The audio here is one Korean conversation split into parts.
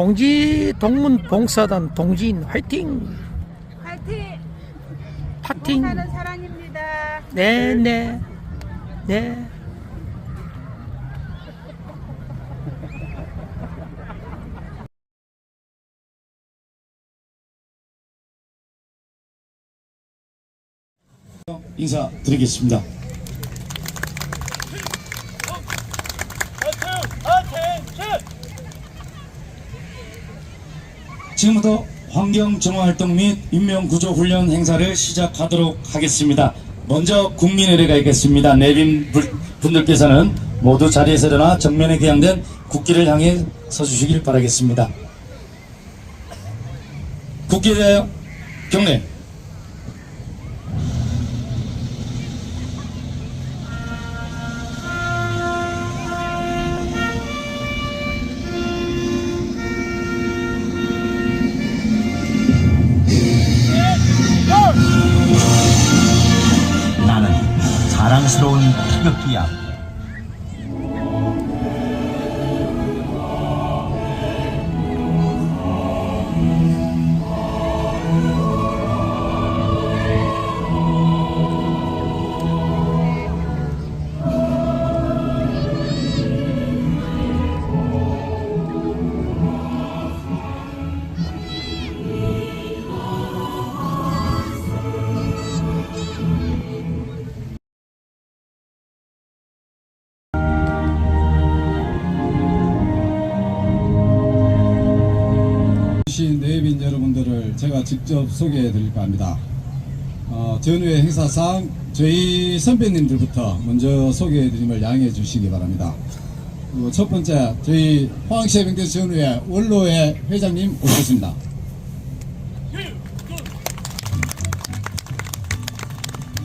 동지 동문 봉사단 동지인 화이팅! 파팅 사랑입니다. 네 네 네. 인사드리겠습니다. 지금부터 환경정화활동 및 인명구조훈련 행사를 시작하도록 하겠습니다. 먼저 국민의례가 있겠습니다. 내빈 불- 분들께서는 모두 자리에서 일어나 정면에 개양된 국기를 향해 서주시길 바라겠습니다. 국기에 대하여 경례. 직접 소개해 드릴까 합니다. 어, 전후의 행사상 저희 선배님들부터 먼저 소개해 드림을 양해해 주시기 바랍니다. 그리고 첫 번째 저희 포항시 해병대 전후의 원로회 회장님 오셨습니다.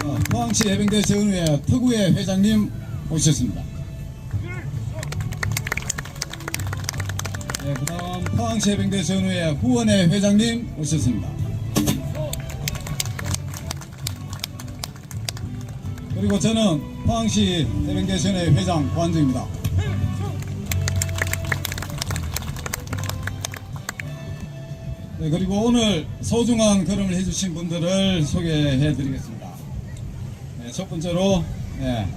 어, 포항시 해병대 전후의 특우회 회장님 오셨습니다. 포항시 해병대 전후회 후원회 회장님 오셨습니다. 그리고 저는 포항시 해병대 전후회 회장 고한정입니다. 네, 그리고 오늘 소중한 걸음을 해주신 분들을 소개해 드리겠습니다. 네, 첫 번째로 네,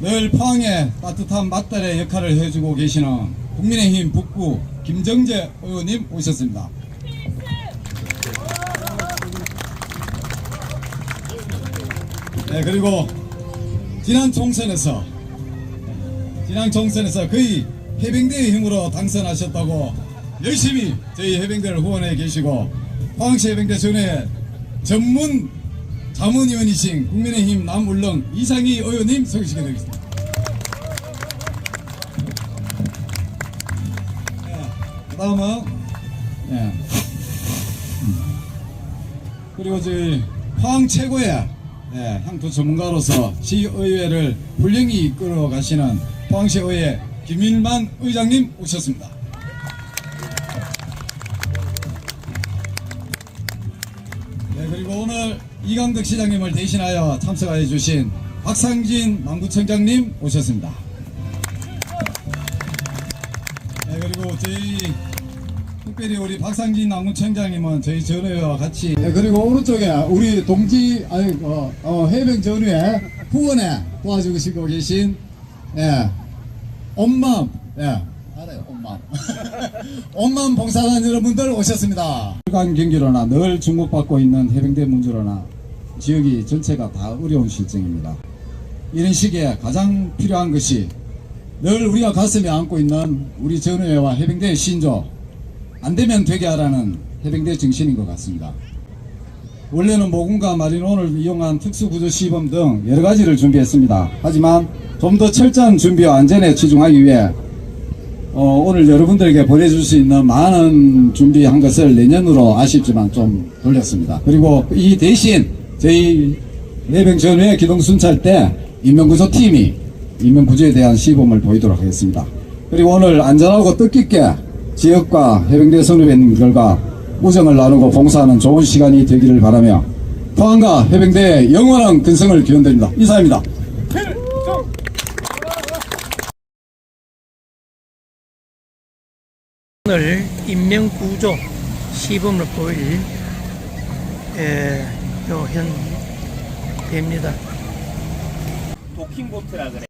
늘 포항의 따뜻한 맞달의 역할을 해주고 계시는 국민의힘 북구 김정재 의원님 오셨습니다. 네, 그리고 지난 총선에서 지난 총선에서 거의 해병대의 힘으로 당선하셨다고 열심히 저희 해병대를 후원해 계시고 포항시 해병대 전에 전문 자문위원이신 국민의힘 남울릉 이상희 의원님 소개시켜드리겠습니다. 다음은 예. 그리고 저희 포항 최고의 예, 향토 전문가로서 시의회를 훌륭히 이끌어 가시는 포항시의회 김일만 의장님 오셨습니다. 네, 그리고 오늘 이강덕 시장님을 대신하여 참석해 주신 박상진 남구청장님 오셨습니다. 박상진 남구청장님은 저희 전회와 같이 네, 그리고 오른쪽에 우리 동지 아니 어, 어, 해병 전후에 후원에 도와주시고 계신 예, 엄맘 예, 알아요 엄맘 엄맘 봉사단 여러분들 오셨습니다. 일간 경기로나 늘 주목받고 있는 해병대 문제로나 지역이 전체가 다 어려운 실정입니다. 이런 시기에 가장 필요한 것이 늘 우리가 가슴에 안고 있는 우리 전후회와 해병대의 신조 안 되면 되게 하라는 해병대 정신인 것 같습니다. 원래는 모군과 마리노를 이용한 특수구조 시범 등 여러 가지를 준비했습니다. 하지만 좀 더 철저한 준비와 안전에 치중하기 위해 어, 오늘 여러분들에게 보내줄 수 있는 많은 준비한 것을 내년으로 아쉽지만 좀 돌렸습니다. 그리고 이 대신 저희 내병 전후의 기동 순찰 때 인명구조 팀이 인명구조에 대한 시범을 보이도록 하겠습니다. 그리고 오늘 안전하고 뜻깊게 지역과 해병대 선후배님들과 우정을 나누고 봉사하는 좋은 시간이 되기를 바라며 포항과 해병대의 영원한 근성을 기원드립니다. 이상입니다. 오늘 인명구조 시범을 보일 에, 요현 배입니다. 도킹보트라 그래.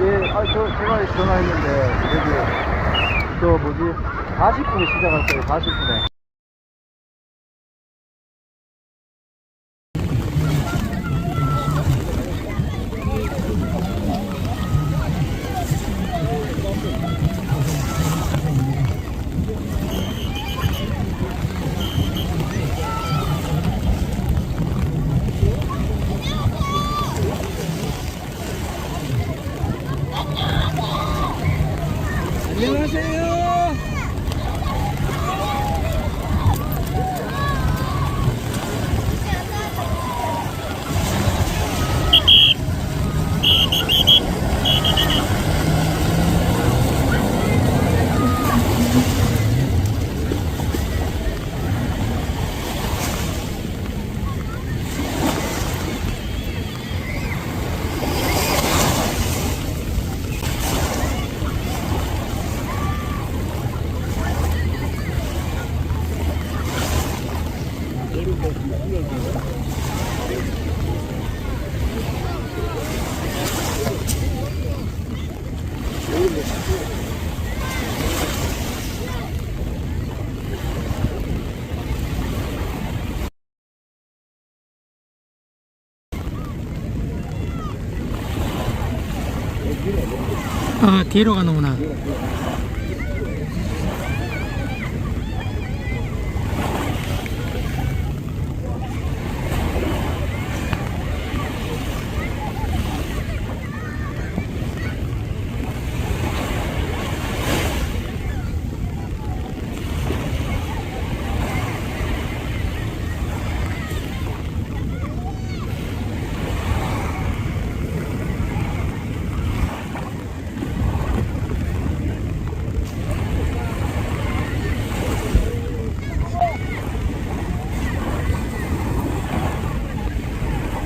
예, 아, 저, 제가 전화했는데, 여기, 저 뭐지, 40분에 시작할 거예요, 40분에. 아 뒤로 가는구나.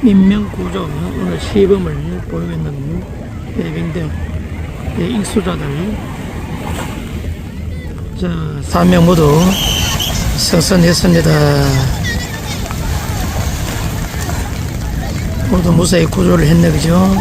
인명구조 오늘 시범을 있는 배병대 네, 익수자들 자 3명 모두 승선했습니다. 모두 무사히 구조를 했네 그죠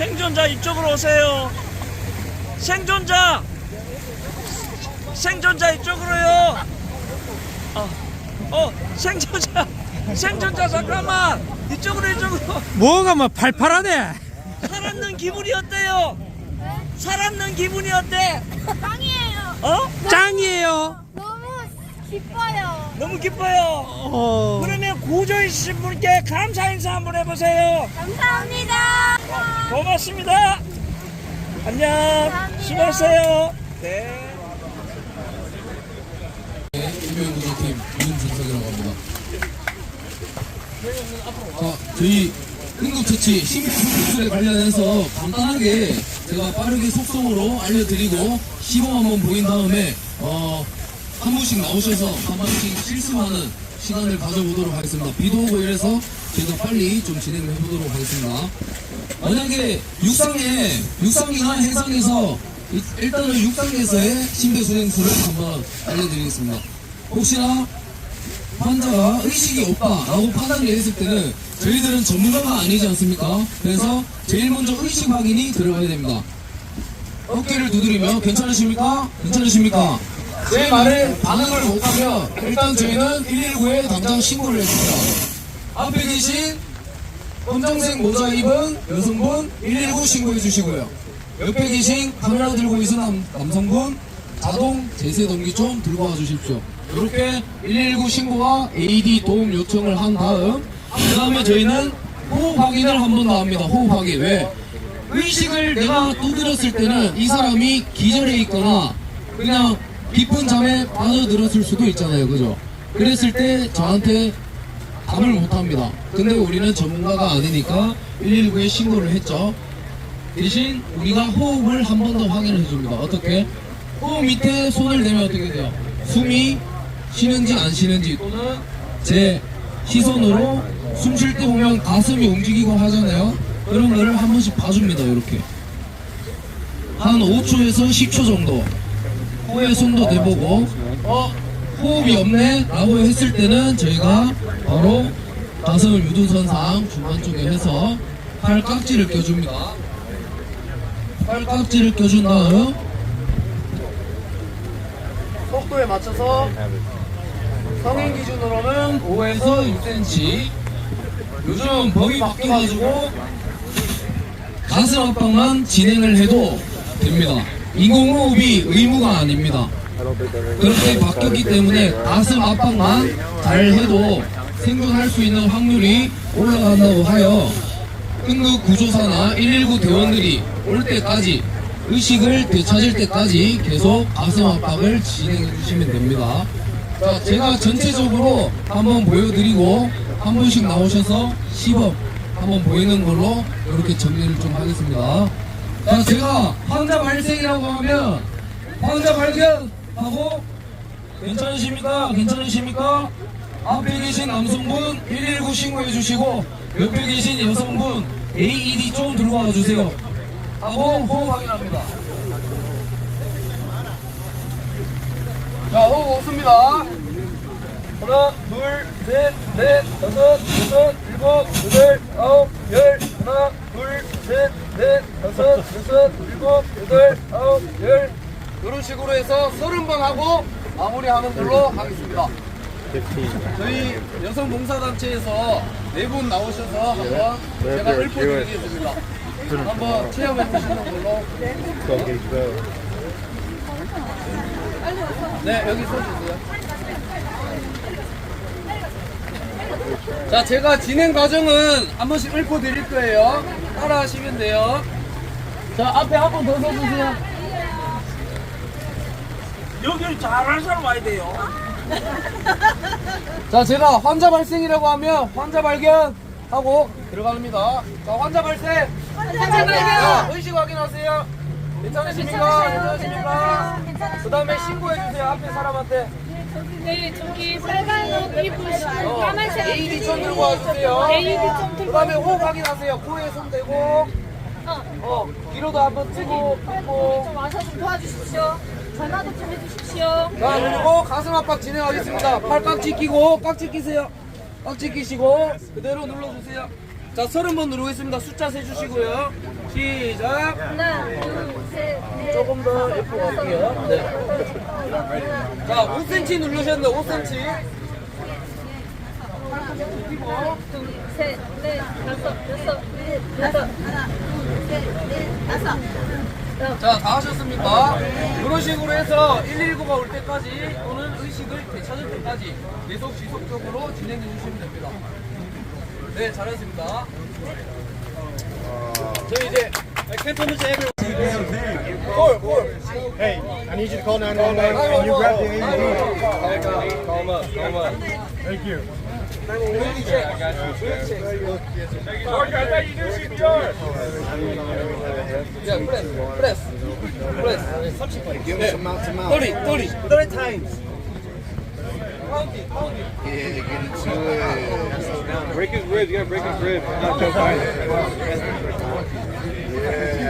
생존자 이쪽으로 오세요. 생존자. 생존자 이쪽으로요. 어, 어 생존자. 생존자 잠깐만. 이쪽으로 이쪽으로. 뭐가 뭐 팔팔하네. 살았는 기분이 어때요? 살았는 기분이 어때? 짱이에요. 어? 짱이에요. 너무 기뻐요. 너무 기뻐요. 어. 그러면 구조해주신 분께 감사 인사 한번 해보세요. 감사합니다. 고맙습니다. 안녕. 수고했어요. 네. 인명구조팀 윤준석이라고 합니다. 자, 저희 응급처치 심폐소생술에 관련해서 간단하게 제가 빠르게 속성으로 알려드리고 시범 한번 보인 다음에 어, 한 분씩 나오셔서 한 번씩 실습하는 시간을 가져보도록 하겠습니다. 비도 오고 이래서 제가 빨리 좀 진행을 해보도록 하겠습니다. 만약에 육상에 육상이나 해상에서 일- 일단은 육상에서의 심폐소생술을 한번 알려드리겠습니다. 혹시나 환자가 의식이 없다라고 판단을 했을 때는 저희들은 전문가가 아니지 않습니까? 그래서 제일 먼저 의식 확인이 들어가야 됩니다. 어깨를 두드리며 괜찮으십니까? 괜찮으십니까? 제 말에 반응을 못하면 일단 저희는 119에 당장 신고를 해줍니다. 앞에 계신 검정색 모자 입은 여성분 119 신고해 주시고요. 옆에 계신 카메라 들고 있는 남, 남성분 자동 제세 동기 좀 들고 와 주십시오. 이렇게 119 신고와 AD 도움 요청을 한 다음 그 다음에 저희는 호흡 확인을 한 번 더 합니다. 호흡 확인. 왜? 의식을 내가 두드렸을 때는 이 사람이 기절해 있거나 그냥 깊은 잠에 빠져들었을 수도 있잖아요. 그죠? 그랬을 때 저한테 답을 못합니다. 근데 우리는 전문가가 아니니까 119에 신고를 했죠. 대신 우리가 호흡을 한 번 더 확인을 해줍니다. 어떻게? 호흡 밑에 손을 대면 어떻게 돼요? 숨이 쉬는지 안 쉬는지 또는 제 시선으로 숨 쉴 때 보면 가슴이 움직이고 하잖아요. 그런 거를 한 번씩 봐줍니다. 이렇게 한 5초에서 10초 정도 코에 손도 대보고 어 호흡이 없네? 라고 했을 때는 저희가 바로 가슴을 유도선상 중간 쪽에 해서 팔 깍지를 껴줍니다. 팔 깍지를 껴준 다음 속도에 맞춰서 성인 기준으로는 5에서 6cm 요즘 법이 바뀌어가지고 가슴 압박만 진행을 해도 됩니다. 인공호흡이 의무가 아닙니다. 그렇게 바뀌었기 때문에 가슴 압박만 잘 해도 생존할 수 있는 확률이 올라간다고 하여 응급 구조사나 119 대원들이 올 때까지 의식을 되찾을 때까지 계속 가슴 압박을 진행해 주시면 됩니다. 자, 제가 전체적으로 한번 보여드리고 한 분씩 나오셔서 시범 한번 보이는 걸로 이렇게 정리를 좀 하겠습니다. 자, 제가 환자 발생이라고 하면 환자 발견하고 괜찮으십니까? 괜찮으십니까? 앞에 계신 남성분 119 신고해 주시고 옆에 계신 여성분 AED 좀 들고 와 주세요. 하고 호흡 확인합니다. 자, 호흡 없습니다. 하나, 둘, 셋, 넷, 다섯, 여섯, 일곱, 여덟, 아홉, 열. 하나, 둘, 셋, 넷, 다섯, 여섯, 일곱, 여덟, 아홉, 열. 이런 식으로 해서 서른 번 하고 마무리하는 걸로 하겠습니다. 저희 여성 봉사단체에서 네 분 나오셔서 한번 제가 읊어드리겠습니다. 한번 체험해 보시는 걸로. 네, 여기 서주세요. 자, 제가 진행 과정은 한 번씩 읊어 드릴 거예요. 따라 하시면 돼요. 자, 앞에 한 번 더 서주세요. 여기를 잘하는 사람 와야 돼요. 자, 제가 환자 발생이라고 하면 환자 발견 하고 들어갑니다. 자, 환자 발생. 환자 자, 의식 확인하세요. 괜찮으십니까? 괜찮으십니까? 그 다음에 신고해주세요. 앞에 사람한테. 네, 저기 빨간 옷 입으시고 까만색 AED 좀 들고 와주세요. AED 좀그 들고 다음에 호흡 확인하세요. 코에 손 대고. 어, 귀로도 한번 뜨고, 고좀 와서 좀 도와주십시오. 전화도 좀 해주십시오. 자, 그리고 가슴 압박 진행하겠습니다. 팔 깍지 끼고, 깍지 끼세요. 깍지 끼시고, 그대로 눌러주세요. 자 서른 번 누르겠습니다. 숫자 세 주시고요. 시작. 하나, 둘, 셋, 넷, 조금 더 F 갈게요. 네. 자 5cm 누르셨는데 5cm. 둘, 셋, 넷, 다섯, 여섯, 일곱, 여덟. 하나, 둘, 셋, 넷, 다섯. 자, 다 하셨습니까? 이런 식으로 해서 119가 올 때까지 또는 의식을 되찾을 때까지 계속 지속적으로 진행해 주시면 됩니다. 네, 잘하셨습니다. Hey, I need you to call 911 and you grab the AED. Call him up, call him up. Thank you. I you. Yeah, press, press, press. Give him some 30, 30, 30 times. Yeah, get into it. Break his rib, you gotta break his rib. Yeah.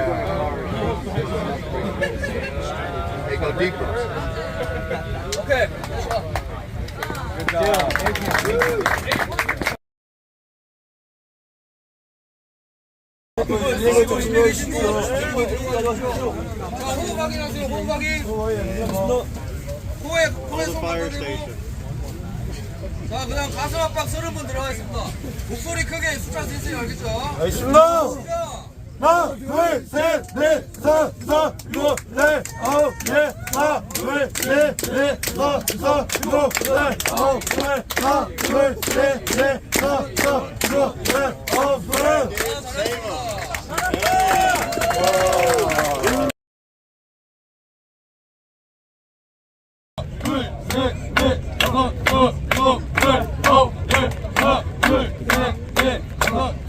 Hey, go deeper. Okay. 자, 호흡 확인하세요. 호흡 확인. 코에 코에 손 만 들고. 자, 그다음 가슴 압박 서른 번 들어가겠습니다. 목소리 크게 숫자 세세요. 알겠죠? 알겠습니다. 하나, 둘, 셋, 넷, 다섯, 여섯, 일곱, 여덟, 아홉, 열, 하나, 둘, 셋, 넷, 다섯, 여섯, 일곱, 여덟, 아홉, 열, 하나, 둘, 셋, 넷, 다섯,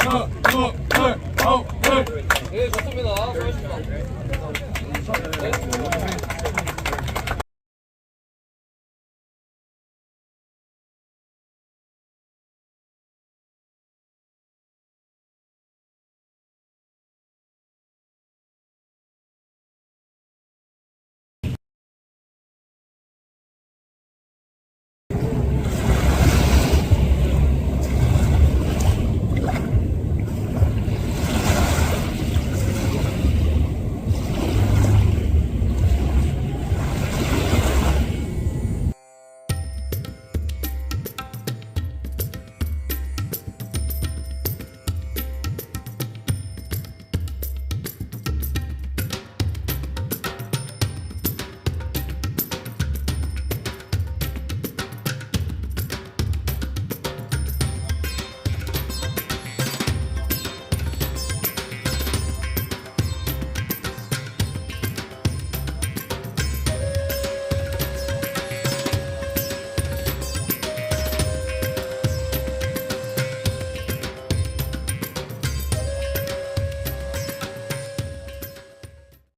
여섯, 좋습니다. 수고하셨습니다. 네.